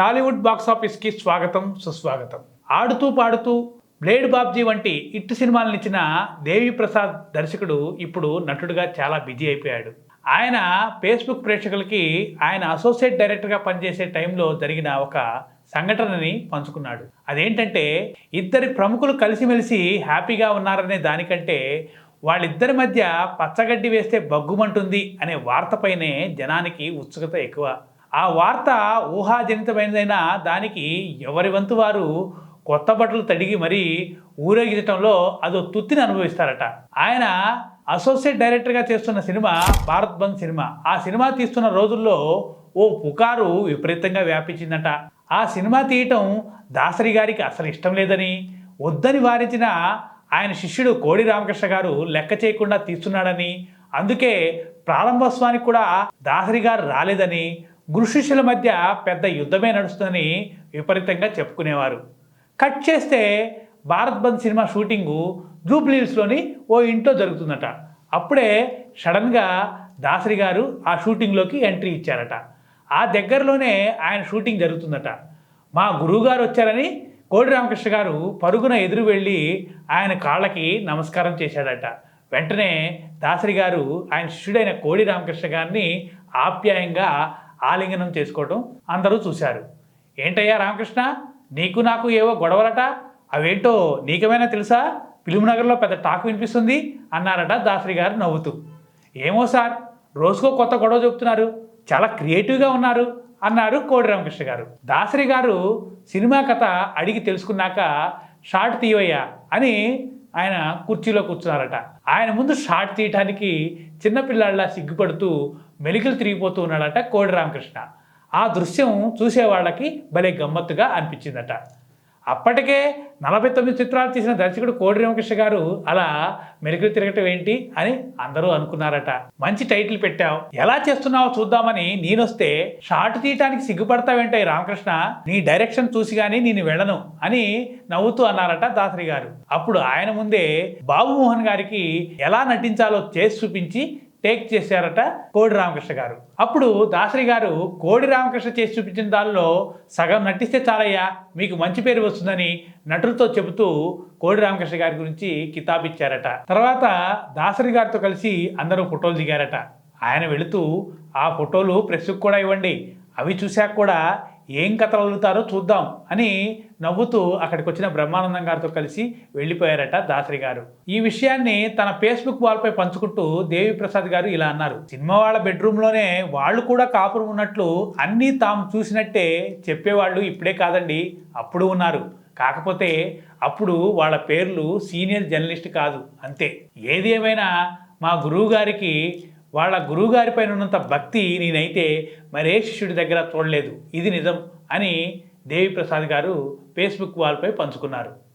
Tollywood box ఆఫీస్కి స్వాగతం సుస్వాగతం. ఆడుతూ పాడుతూ బ్లేడ్ బాబ్జీ వంటి ఇట్టు సినిమాలనిచ్చిన దేవి ప్రసాద్ దర్శకుడు ఇప్పుడు నటుడుగా చాలా బిజీ అయిపోయాడు. ఆయన ఫేస్బుక్ ప్రేక్షకులకి ఆయన అసోసియేట్ డైరెక్టర్గా పనిచేసే టైంలో జరిగిన ఒక సంఘటనని పంచుకున్నాడు. అదేంటంటే ఇద్దరి ప్రముఖులు కలిసిమెలిసి హ్యాపీగా ఉన్నారనే దానికంటే వాళ్ళిద్దరి మధ్య పచ్చగడ్డి వేస్తే బగ్గుమంటుంది అనే వార్తపైనే జనానికి ఉత్సుకత ఎక్కువ. ఆ వార్త ఊహాజనితమైనదైనా దానికి ఎవరి వంతు వారు కొత్త బట్టలు తడిగి మరీ ఊరేగించడంలో అదో తుత్తిని అనుభవిస్తారట. ఆయన అసోసియేట్ డైరెక్టర్గా చేస్తున్న సినిమా భారత్ బంద్ సినిమా. ఆ సినిమా తీస్తున్న రోజుల్లో ఓ పుకారు విపరీతంగా వ్యాపించిందట. ఆ సినిమా తీయటం దాసరి గారికి అసలు ఇష్టం లేదని వద్దని వారించిన ఆయన శిష్యుడు కోడి రామకృష్ణ గారు లెక్క చేయకుండా తీస్తున్నాడని అందుకే ప్రారంభోత్సవానికి కూడా దాసరి గారు రాలేదని గురుశిష్యుల మధ్య పెద్ద యుద్ధమే నడుస్తుందని విపరీతంగా చెప్పుకునేవారు. కట్ చేస్తే భారత్ బంద్ సినిమా షూటింగు జూబ్లీహిల్స్లోని ఓ ఇంట్లో జరుగుతుందట. అప్పుడే సడన్గా దాసరి గారు ఆ షూటింగ్లోకి ఎంట్రీ ఇచ్చారట. ఆ దగ్గరలోనే ఆయన షూటింగ్ జరుగుతుందట. మా గురువుగారు వచ్చారని కోడి రామకృష్ణ గారు పరుగున ఎదురు వెళ్ళి ఆయన కాళ్ళకి నమస్కారం చేశాడట. వెంటనే దాసరి గారు ఆయన శిష్యుడైన కోడి రామకృష్ణ గారిని ఆప్యాయంగా ఆలింగనం చేసుకోవడం అందరూ చూశారు. ఏంటయ్యా రామకృష్ణ? నీకు నాకు ఏవో గొడవలట? అవేంటో నీకేమైనా తెలుసా? నగర్లో పెద్ద టాక్ వినిపిస్తుంది అన్నారట దాసరి గారు నవ్వుతూ. ఏమో సార్ రోజుకో కొత్త గొడవ చెబుతున్నారు చాలా క్రియేటివ్గా ఉన్నారు అన్నారు కోడి రామకృష్ణ గారు. దాసరి గారు సినిమా కథ అడిగి తెలుసుకున్నాక షార్ట్ తీయవయ్యా అని ఆయన కుర్చీలో కూర్చున్నారట. ఆయన ముందు షార్ట్ తీయటానికి చిన్నపిల్లాళ్ళ సిగ్గుపడుతూ మెలికలు తిరిగిపోతూ ఉన్నాడట కోడి రామకృష్ణ. ఆ దృశ్యం చూసే వాళ్ళకి భలే గమ్మత్తుగా అనిపించిందట. అప్పటికే నలభై తొమ్మిది చిత్రాలు తీసిన దర్శకుడు కోడి రామకృష్ణ గారు అలా మెరుగులు తిరగటం ఏంటి అని అందరూ అనుకున్నారట. మంచి టైటిల్ పెట్టావు. ఎలా చేస్తున్నావో చూద్దామని నేనొస్తే షార్ట్ తీయటానికి సిగ్గుపడతావేంటో రామకృష్ణ? నీ డైరెక్షన్ చూసి కానీ నేను వెళ్ళను అని నవ్వుతూ అన్నారట దాసరి గారు. అప్పుడు ఆయన ముందే బాబుమోహన్ గారికి ఎలా నటించాలో చేసి చూపించి టేక్ చేశారట కోడి రామకృష్ణ గారు. అప్పుడు దాసరి గారు కోడి రామకృష్ణ చేసి చూపించిన దానిలో సగం నటిస్తే చాలయ్యా మీకు మంచి పేరు వస్తుందని నటులతో చెబుతూ కోడి రామకృష్ణ గారి గురించి కితాబ్ ఇచ్చారట. తర్వాత దాసరి గారితో కలిసి అందరూ ఫోటోలు దిగారట. ఆయన వెళుతూ ఆ ఫోటోలు ప్రెస్కు కూడా ఇవ్వండి. అవి చూశాక కూడా ఏం కథలు అల్లుతారో చూద్దాం అని నవ్వుతూ అక్కడికి వచ్చిన బ్రహ్మానందం గారితో కలిసి వెళ్ళిపోయారట దాసరి గారు. ఈ విషయాన్ని తన ఫేస్బుక్ వాల్పై పంచుకుంటూ దేవి ప్రసాద్ గారు ఇలా అన్నారు. సినిమా వాళ్ళ బెడ్రూమ్లోనే వాళ్ళు కూడా కాపురం ఉన్నట్లు అన్నీ తాము చూసినట్టే చెప్పేవాళ్ళు ఇప్పుడే కాదండి అప్పుడు ఉన్నారు. కాకపోతే అప్పుడు వాళ్ళ పేర్లు సీనియర్ జర్నలిస్ట్ కాదు అంతే. ఏది ఏమైనా మా గురువు గారికి వాళ్ళ గురువుగారి పైన ఉన్నంత భక్తి నేనైతే మరే శిష్యుడి దగ్గర చూడలేదు. ఇది నిజం అని దేవిప్రసాద్ గారు ఫేస్బుక్ వాల్పై పంచుకున్నారు.